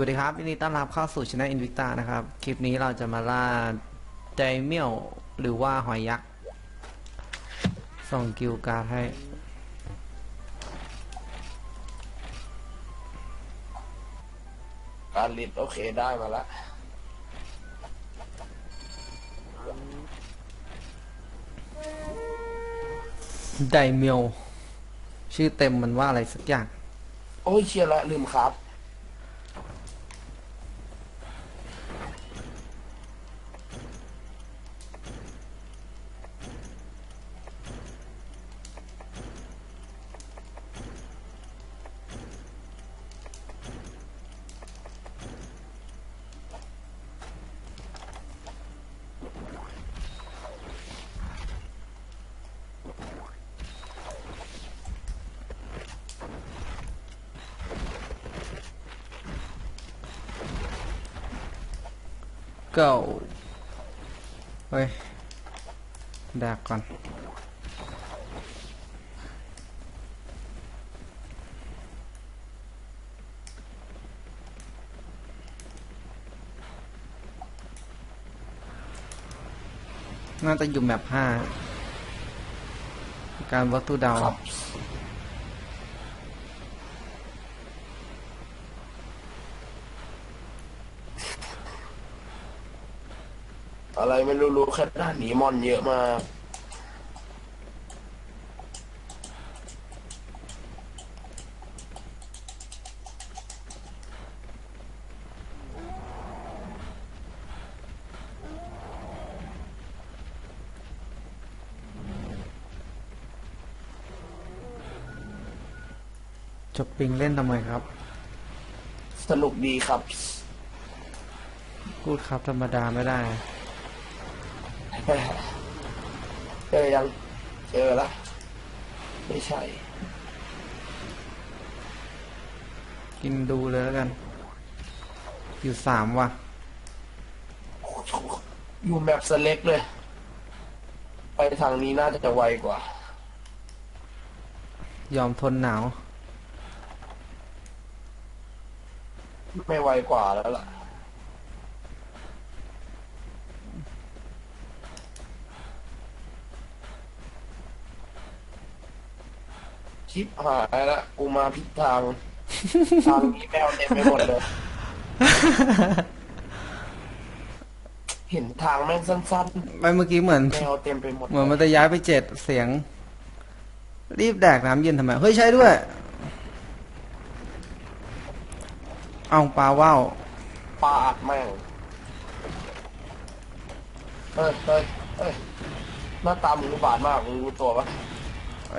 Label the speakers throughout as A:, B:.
A: วัสดีครับยินดีต้อนรับเข้าสู่ช anel Invicta นะครับ คลิปนี้เราจะมาล่าไดเมียวหรือว่าหอยยักษ์ส่งกิลการ์ดให้
B: การลิดโอเคได้มาละ
A: ไดเมียวชื่อเต็มมันว่าอะไรสักอย่าง
B: โอ้ยเชียร์ละลืมครับ
A: go เฮ้ยดักก่อนน่าจะอยู่แมปห้าการวัตถุดาว
B: ครับ อะไรไม่รู้รู้แค่ด้านหนีมอนเยอะมาก
A: จบปิงเล่นทำไมครับ
B: สนุกดีครับ
A: พูดครับธรรมดาไม่ได้
B: เจอยังเจอละไม่ใช่
A: กินดูเลยแล้วกัน อยู่สามว่ะ
B: อยู่แบบสเล็กเลย ไปทางนี้น่าจะไวกว่า
A: ยอมทนหนาว
B: ไม่ไวกว่าแล้วล่ะ ชิปหายละกูมาผิดทาง ทางนี้แมวเต็มไปหมดเลย เห็นทางแม่งสั้น
A: ไม่เมื่อกี้เหมือน
B: ๆ แมวเต็มไปหมด
A: เหมือนมันจะย้ายไปเจ็ดเสียง รีบแดกน้ำเย็นทำไม เฮ้ยใช่ด้วย เอาปลาว่าว
B: ปลาอัดแม่งเฮ้ยเฮ้ยเฮ้ยหน้าตามึงอุบาทมากมึงรู้ตัวปะ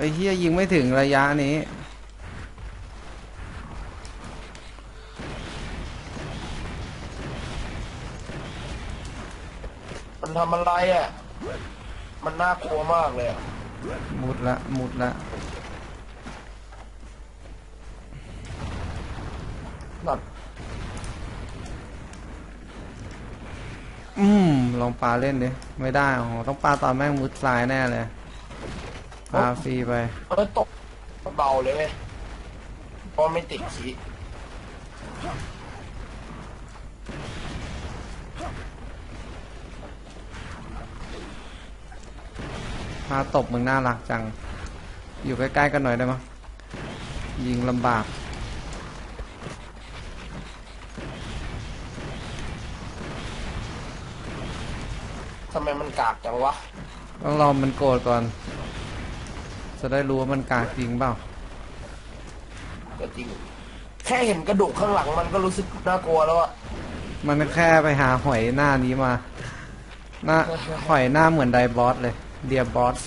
A: ไอ้เฮียยิงไม่ถึงระยะนี้
B: มันทำอะไรอะ มันน่ากลัวมากเลยอะ
A: มุดละมุดละ
B: นั่น
A: อืมลองปลาเล่นดิไม่ได้โอ้โหต้องปลาตอนแม่งมุดทรายแน่เลย ปลาฟรีไป
B: เออตกเบาเลยเว้ยเพราะไม่ติดขี
A: ปลาตบมึงน่ารักจัง อยู่ใกล้ๆกันหน่อยได้ไหมยยิงลำบาก
B: ทำไมมันกากจังวะ
A: ต้องรอมันโกรธก่อน จะได้รู้ว่ามันกากจริงเปล่า
B: ก็จริง แค่เห็นกระดูกข้างหลังมันก็รู้สึกน่ากลัวแล้วอะ
A: มันแค่ไปหาหอยหน้านี้มา หน้าหอยหน้าเหมือนไดบอสเลย เดียบอส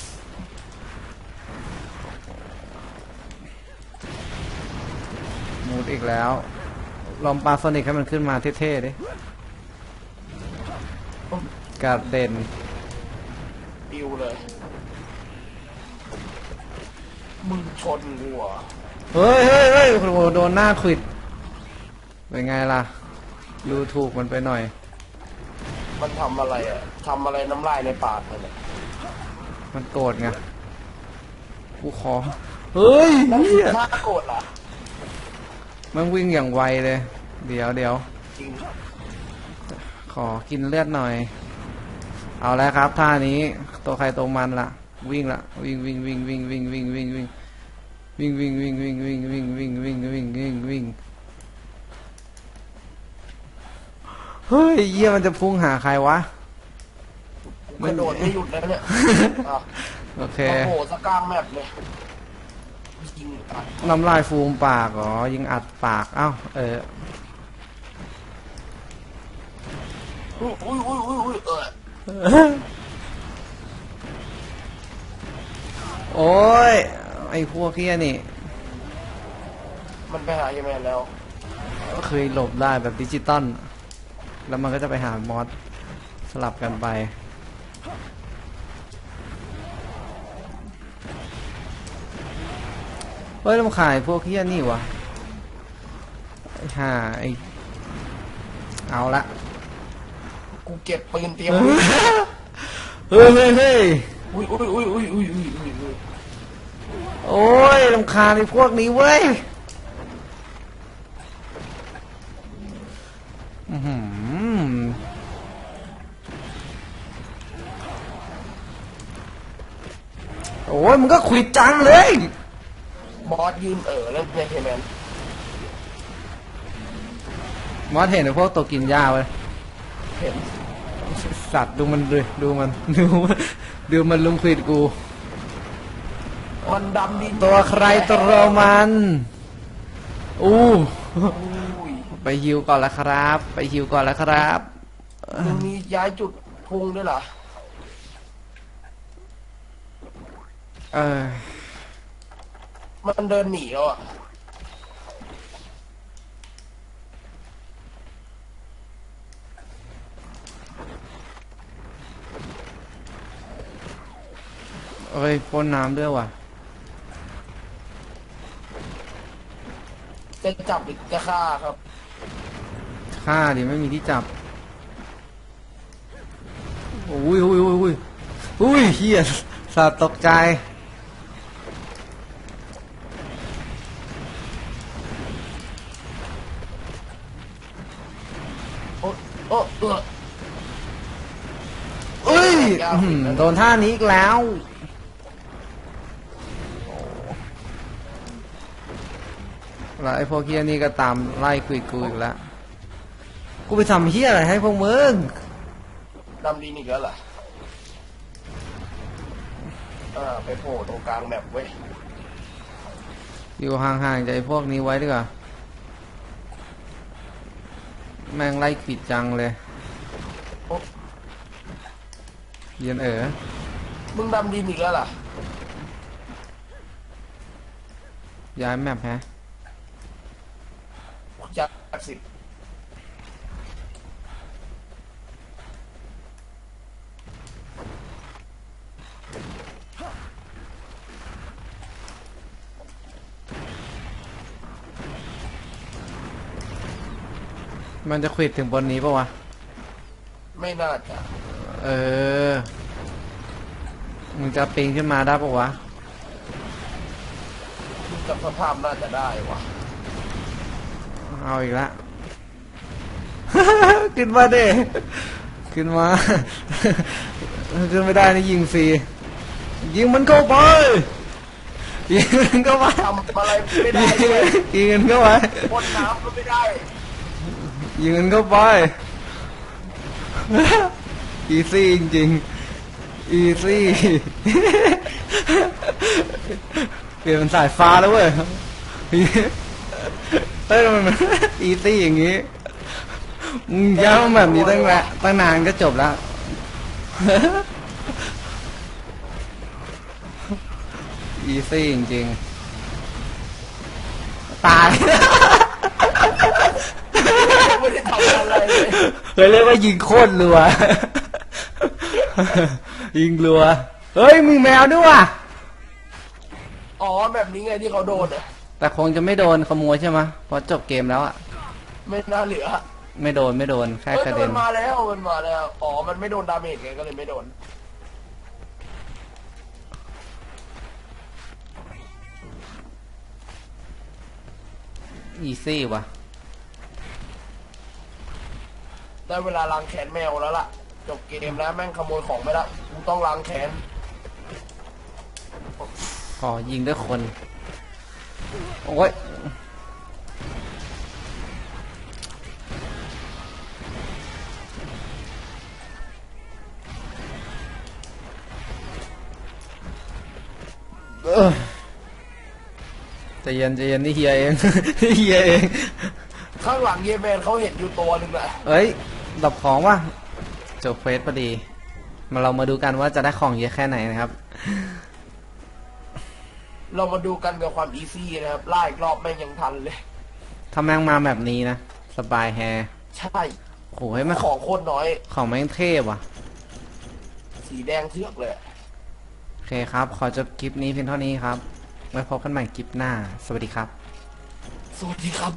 A: มูดอีกแล้ว ลองปลาโซนิกให้มันขึ้นมาเท่ๆดิ กาดเด่น
B: ปิวเลย มึงชนกูเหรอ
A: เฮ้ยเฮ้ยเฮ้ยโอ้โหโดนหน้าขวิดเป็นไงล่ะ ดูถูกมันไปหน่อย
B: มันทำอะไรอะทำอะไรน้ำลายในปากมันอะ
A: มันโกรธไง กูขอ เฮ้ย
B: แล้ว
A: เหี้ย
B: ถ้าโกรธล่ะ
A: มันวิ่งอย่างไวเลย เดี๋ยวเดี๋ยว
B: จริง
A: ขอกินเลือดหน่อย เอาแล้วครับท่านี้ ตัวใครตัวมันละวิ่งละวิ่งวิ่งวิ่งวิ่งวิ่งวิ่งวิ่ง วิ่งวิ่งวิ่งวิ่งวิ่งวิ่งวิ่งวิ่งวิ่งวิ่งวิ่งวิ่งเฮ้ยเยี่ยมันจะพุ่งหาใครวะ
B: กระโดดไม่หยุดแล้วเนี่ยอะ
A: โอเค
B: โอ้โหสกกลางแมปเลยยิงอัด
A: น้ำลายฟูมปากเหรอยิงอัดปากเอ้าเออ
B: อุ้ยอุ้ยอุ้ยอุ้ยอุ้ยเออ
A: โอ้ย ไอ้พวกเฮียนี่
B: มันไปหาเยเมนแล้ว ก็
A: เคยหลบได้แบบดิจิตอลแล้วมันก็จะไปหามอสสลับกันไป เฮ้ยลำขายพวกเฮียนี่วะไอ้ห่าไอ้เอาละ
B: กูเก็บปืนเตรียม
A: เฮ้ยเฮ้ยเฮ้
B: ย อุ้ยอุ้ยอุ้ยอุ้ยอุ้ยอุ้ยอุ้ย
A: โอ้ยลำคาญไอ้พวกนี้เว้ยอื้อหือโอ้ยมึงก็ขวิดจังเลย
B: บอสยืนเออแล้วเนี่ยเฮแมน
A: มอสเห็นไอ้พวกตัวกินหญ้าเว้ย
B: เห็น
A: สัตว์ดูมันเลยดูมัน ดูมันดูมันลุมขวิดกู
B: มันดำดิน
A: ตัวใครตัวมัน อู้
B: อุ้ย
A: ไปฮิวก่อนละครับ ไปฮิวก่อนละครับ
B: มึงมีย้ายจุดพุงด้วยเหรอ
A: เออ
B: มันเดินหนีแล้วอะ
A: เอ้ยพ่นน้ำด้วยว่ะ
B: จะจับหรือจะฆ่าครับ
A: ฆ่าดิไม่มีที่จับอุ้ยอุ้ยอุ้ยอุ้ยอุ้ยเฮียสัตว์ตกใจ
B: โอ้โอ้เออ
A: เอ้ยอื้อหือโดนท่านี้อีกแล้ว แล้วไอ้พวกเฮียนี่ก็ตามไล่คุยกูอีกแล้วกูไปทำเฮียอะไรให้พวกมึง
B: ดำดินอีกแล้วเหรออ่าไปโผล่ตรงกลางแมปเว้ย
A: อยู่ห่างๆจากไอ้พวกนี้ไว้ดีกว่าแม่งไล่ขิดจังเลย
B: โอ้
A: เย็นเอ๋อ
B: มึงดำดินอีกแล้วเหรอ
A: ย้ายแมปฮะ
B: จากสิบ
A: มันจะขวิดถึงบนนี้ปะวะ
B: ไม่น่าจะ
A: เออ มึงจะปีนขึ้นมาได้ปะวะ
B: ดูจากสภาพน่าจะได้วะ
A: เอาอีกละขึ้นมาเด้ขึ้นมา ขึ้นไม่ได้นี่ยิงฟรี ยิงมันเข้าไป ยิงมันเข้าไป
B: ทำอะไรไม่ได้เลย
A: ยิงมันเข้าไป
B: พ่นน้ำก็ไม่ได้
A: ยิงมันเข้าไป อีซี่จริงๆ อีซี่เปลี่ยนเป็นสายฟ้าแล้วเว้ย เฮ้ยทำไมมัน อีซี่อย่างงี้มึงย้ำแบบนี้ตั้งแต่ตั้งนานก็จบแล้ว อีซี่จริงๆ ตาย
B: ไม่ได้ทำอะไรเลย
A: เคยเรียกว่ายิงโคตรรัว ยิงรัว เฮ้ยมีแมวด้วยว่ะ
B: อ๋อแบบนี้ไงที่เขาโดนอะ
A: แต่คงจะไม่โดนขโมยใช่ไหมเพราะจบเกมแล้วอะ
B: ไม่น่าเหลือ
A: ไม่โดนไม่โดนแค่
B: เอ้ย
A: กระ
B: แต่
A: เด็
B: มันนมาแล้วมันมาแล้ว อ๋อ มันไม่โดนดาเมจไงก็เลยไม่โดน
A: อีซี่ว่ะ
B: ได้เวลาล้างแค้นแมวแล้วล่ะ จบเกมแล้วแม่งขโมยของไปละกูต้องล้างแค้น
A: ขอยิงด้วยคน โอ้ยเออใจเย็นใจเย็นนี่เฮียเองเฮียเอง
B: ข้างหลังเยแมนเขาเห็นอยู่ตัวหนึ่งแหละ
A: เอ้ยดับของว่ะจบเควสพอดี มาเรามาดูกันว่าจะได้ของเยอะแค่ไหนนะครับ
B: เรามาดูกันกับความอีซี่นะครับไล่อีกรอบแม่งยังทันเลย
A: ถ้าแม่งมาแบบนี้นะ สบายแฮ
B: ใช่
A: โหให้ยมัน
B: ของโคตรน้อย
A: ของแม่งเทพว่ะ
B: สีแดงเทือกเลย
A: โอเคครับ ขอจบคลิปนี้เพียงเท่านี้ครับ ไว้พบกันใหม่คลิปหน้า สวัสดีครับ
B: สวัสดีครับ